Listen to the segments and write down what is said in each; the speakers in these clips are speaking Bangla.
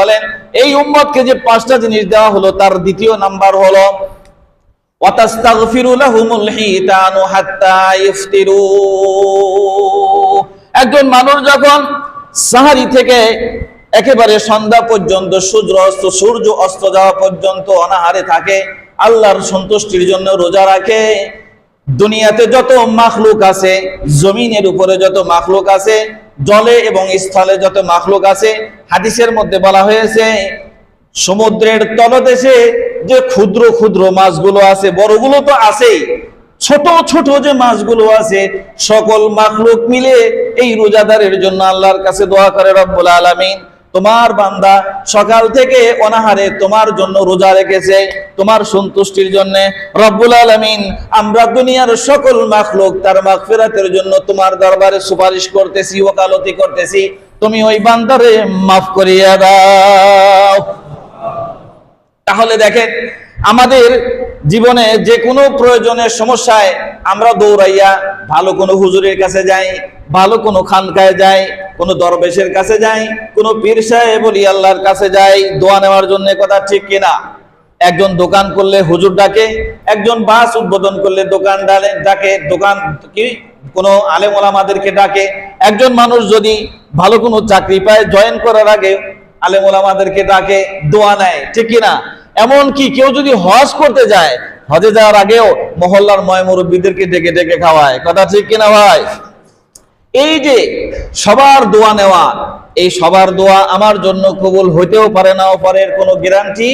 বলেন এই উম্মতকে যে পাঁচটা জিনিস দেওয়া হলো, তার দ্বিতীয় নাম্বার হলো একজন মানুষ যখন সাহারি থেকে একেবারে সন্ধ্যা পর্যন্ত, সূর্য অস্ত সূর্য অস্ত যাওয়া পর্যন্ত অনাহারে থাকে, আল্লাহর সন্তুষ্টির জন্য রোজা রাখে। দুনিয়াতে যত মাখলুক আছে, জমিনের উপরে যত মাখলুক আছে জলে এবং স্থলে যত মাখলুক আছে, হাদিসের মধ্যে বলা হয়েছে, সমুদ্রের তলদেশে যে ক্ষুদ্র ক্ষুদ্র মাছগুলো আছে, বড়গুলো তো আছেই, ছোট ছোট যে মাছগুলো আছে, সকল মাখলুক মিলে এই রোজাদারের জন্য আল্লাহর কাছে দোয়া করে রব্বুল আলামিন। তোমার বান্দা সকাল থেকে অনাহারে তোমার জন্য রোজা রেখেছে, তোমার সন্তুষ্টির জন্য রব্বুল আলামিন আমরা দুনিয়ার সকল মাখলুক তার মাগফিরাতের জন্য তোমার দরবারে সুপারিশ করতেছি, ওকালতি করতেছি। তুমি ওই বান্দারে মাফ করিয়া দাও। তাহলে দেখেন, আমাদের জীবনে যে কোনো প্রয়োজনের সমস্যায় আমরা দৌড়াইয়া ভালো কোনো হুজুরের কাছে যাই, ভালো কোনো খানকায় যাই কোনো দরবেশের কাছে যাই, কোনো পীর সাহেব বলি আল্লাহর কাছে যাই, দোয়া নেওয়ার জন্য কথা ঠিক কিনা? একজন দোকান করলে হুজুর ডাকে, একজন বাস উদ্বোধন করলে দোকান ডালে ডাকে, দোকান কি? কোনো আলেম ওলামাদেরকে ডাকে। একজন মানুষ যদি ভালো কোনো চাকরি পায়, জয়েন করার আগে আলেম ওলামাদেরকে ডাকে, দোয়া নেয়, ঠিক কিনা? এমন কি কেউ যদি হজ করতে যায়, হজে যাওয়ার আগেও মহল্লার ময় মুরব্বীদেরকে ডেকে ডেকে খাওয়ায়। কথা ঠিক কিনা ভাই? এই যে সবার দোয়া নেওয়া, এই সবার দোয়া আমার জন্য কবুল হইতেও পারে নাও পারে কোনো গ্যারান্টি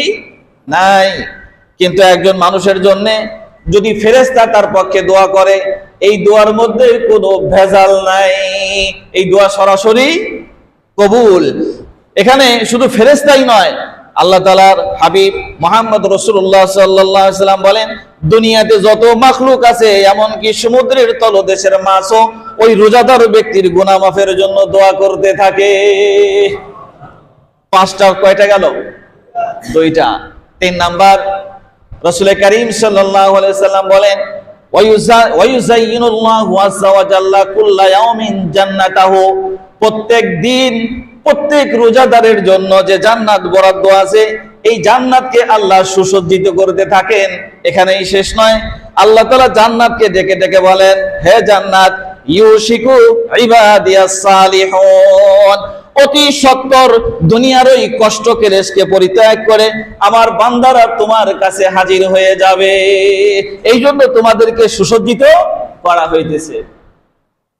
নাই। কিন্তু একজন মানুষের জন্য যদি ফেরেস্তা তার পক্ষে দোয়া করে, এই দোয়ার মধ্যে কোনো ভেজাল নাই। এই দোয়া সরাসরি কবুল। এখানে শুধু ফেরেস্তাই নয়, আল্লাহ তালার হাবিব মোহাম্মদ রসুল্লাহ সাল্লাম বলেন, দুনিয়াতে যত মাখলুক আছে, এমনকি সমুদ্রের তলদেশের মাছও ওই রোজাদার ব্যক্তির গুনামাফের জন্য দোয়া করতে থাকে। পাঁচটা কয়টা গেল? দুইটা। তিন নাম্বার, রসুল করিম সাল্লাম বলেন প্রত্যেক দিন, প্রত্যেক রোজাদারের জন্য যে জান্নাত বরাদ্দ আছে, এই জান্নাতকে আল্লাহ সুসজ্জিত করতে থাকেন। এখানেই শেষ নয়। আল্লাহ জান্নাতকে ডেকে ডেকে বলেন, হে জান্নাত ইউশিকু ইবাদিয়াস সালিহুন। অতি সত্তর দুনিয়ার ওই কষ্ট কেলেসকে পরিত্যাগ করে আমার বান্দারা তোমার কাছে হাজির হয়ে যাবে। এই জন্য তোমাদেরকে সুসজ্জিত করা হইতেছে।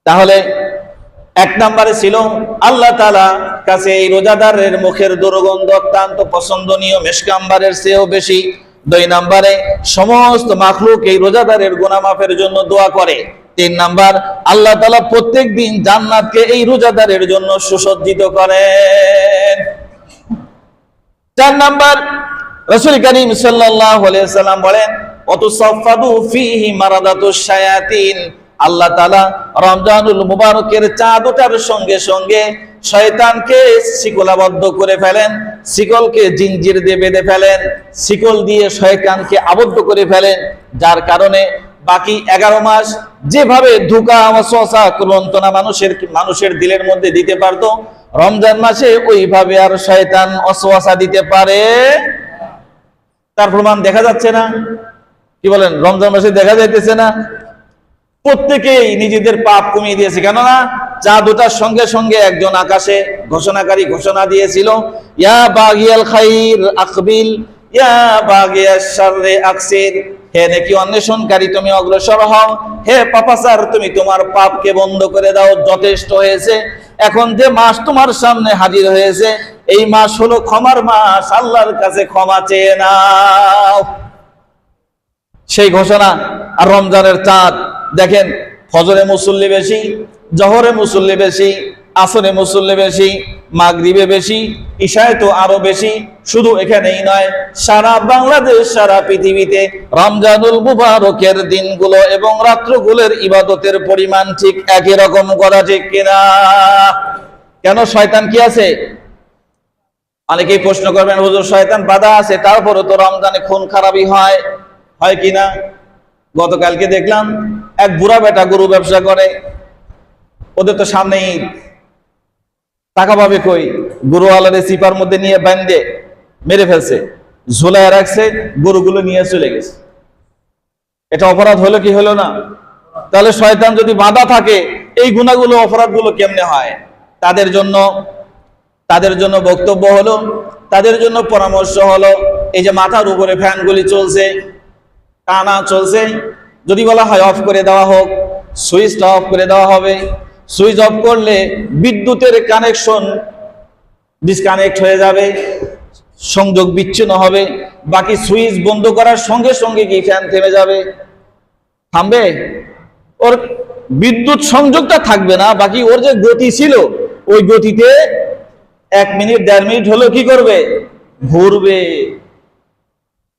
তাহলে এক নম্বরে ছিল, আল্লাহ তালা কাছে এই রোজাদারের মুখের দুর্গন্ধ অত্যন্ত পছন্দনীয়, মেশকাম্বারের চেয়েও বেশি। দুই নম্বরে, সমস্ত মাখলুক এই রোজাদারের গুনামাফের জন্য দোয়া করে। তিন নাম্বার, আল্লাহ তালা প্রত্যেক দিন জান্নাতকে এই রোজাদারের জন্য সুসজ্জিত করেন। চার নাম্বার, রসুল করিম সাল্লাম বলেন অত সফাদু ফিহি মারাদাতু শায়াতিন। আল্লাহ তালা রমজানুল মুবারকের চাঁদ ওঠার সঙ্গে সঙ্গে শয়তানকে শিকলাবদ্ধ করে ফেলেন, শিকলকে জিঞ্জির দিয়ে বেঁধে ফেলেন, শিকল দিয়ে শয়তানকে আবদ্ধ করে ফেলেন, যার কারণে বাকি এগারো মাস যেভাবে ধোকা অসহসা ক্রন্তনা মানুষের মানুষের দিলের মধ্যে দিতে পারতো, রমজান মাসে ওইভাবে আর শয়তান অসহসা দিতে পারে। তার প্রমাণ দেখা যাচ্ছে না। কি বলেন, রমজান মাসে দেখা যাইতেছে না। প্রত্যেকেই নিজেদের পাপ কমিয়ে দিয়েছে। কেননা চাঁদ ওঠার সঙ্গে সঙ্গে একজন আকাশে ঘোষণাকারী ঘোষণা দিয়েছিল, ইয়া বাগিয়াল খাইর আকবিল, ইয়া বাগিয়াস শাররে আকসির। হে নাকি অন্বেষণকারী, তুমি অগ্রসর হও। হে পাপাসার তুমি তোমার পাপকে বন্ধ করে দাও, যথেষ্ট হয়েছে। এখন যে মাস তোমার সামনে হাজির হয়েছে, এই মাস হলো ক্ষমার মাস, আল্লাহর কাছে ক্ষমা চেয়ে নাও। সেই ঘোষণা আর রমজানের চাঁদ, দেখেন, ফজরে মুসল্লি বেশি, জহরে মুসল্লি বেশি, আসরে মুসল্লি বেশি মাগরিবে বেশি, ঈশায় তো আরও বেশি। শুধু এখানেই নয়, সারা বাংলাদেশ, সারা পৃথিবীতে রমজানুল মুবারকের দিনগুলো এবং রাত্রগুলোর ইবাদতের পরিমাণ ঠিক একই রকম করা ঠিক কিনা? কেন শয়তান কি আছে? অনেকেই প্রশ্ন করবেন, হুজুর, শয়তান বাধা আছে তারপরে তো রমজানে খুন খারাপই হয় হয় কিনা? গতকালকে দেখলাম, এক বুড়া বেটা গরু ব্যবসা করে, ওদের তো সামনেই টাকা পাবে কই? গরুওয়ালারে চিপার মধ্যে নিয়ে বান্ধে মেরে ফেলছে, ঝোলায় রাখছে, গরুগুলো নিয়ে চলে গেছে। এটা অপরাধ হলো কি হলো না? তাহলে শয়তান যদি বাধা থাকে, এই গুণাগুলো, অপরাধগুলো কেমনে হয়? তাদের জন্য তাদের জন্য বক্তব্য হলো, তাদের জন্য পরামর্শ হলো, এই যে মাথার উপরে ফ্যানগুলি চলছে, টানা চলছে, যদি বলা হয় অফ করে দেওয়া হোক, সুইচটা অফ করে দেওয়া হবে সুইচ অফ করলে বিদ্যুতের কানেকশন ডিসকানেক্ট হয়ে যাবে, সংযোগ বিচ্ছিন্ন হবে, বাকি সুইচ বন্ধ করার সঙ্গে সঙ্গে কি ফ্যান থেমে যাবে? থামবে? ওর বিদ্যুৎ সংযোগটা থাকবে না, বাকি ওর যে গতি ছিল, ওই গতিতে এক মিনিট, দেড় মিনিট হলো কি করবে? ঘুরবে।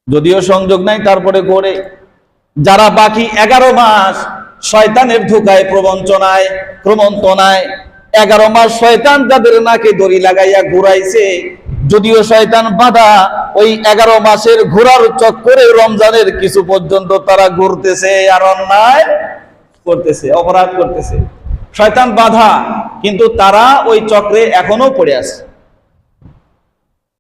যদিও সংযোগ নাই, তারপরে করে যারা বাকি এগারো মাস শয়তানের ধোকায়, প্রবঞ্চনায় প্রমন্তনায় এগারো মাস শয়তান তাদের নাকে দড়ি লাগাইয়া ঘুরাইছে, যদিও শয়তান বাধা, ওই এগারো মাসের ঘোরার চক্করে রমজানের কিছু পর্যন্ত তারা ঘুরতেছে আর অন্যায় করতেছে, অপরাধ করতেছে। শয়তান বাধা, কিন্তু তারা ওই চক্রে এখনও পড়ে আছে।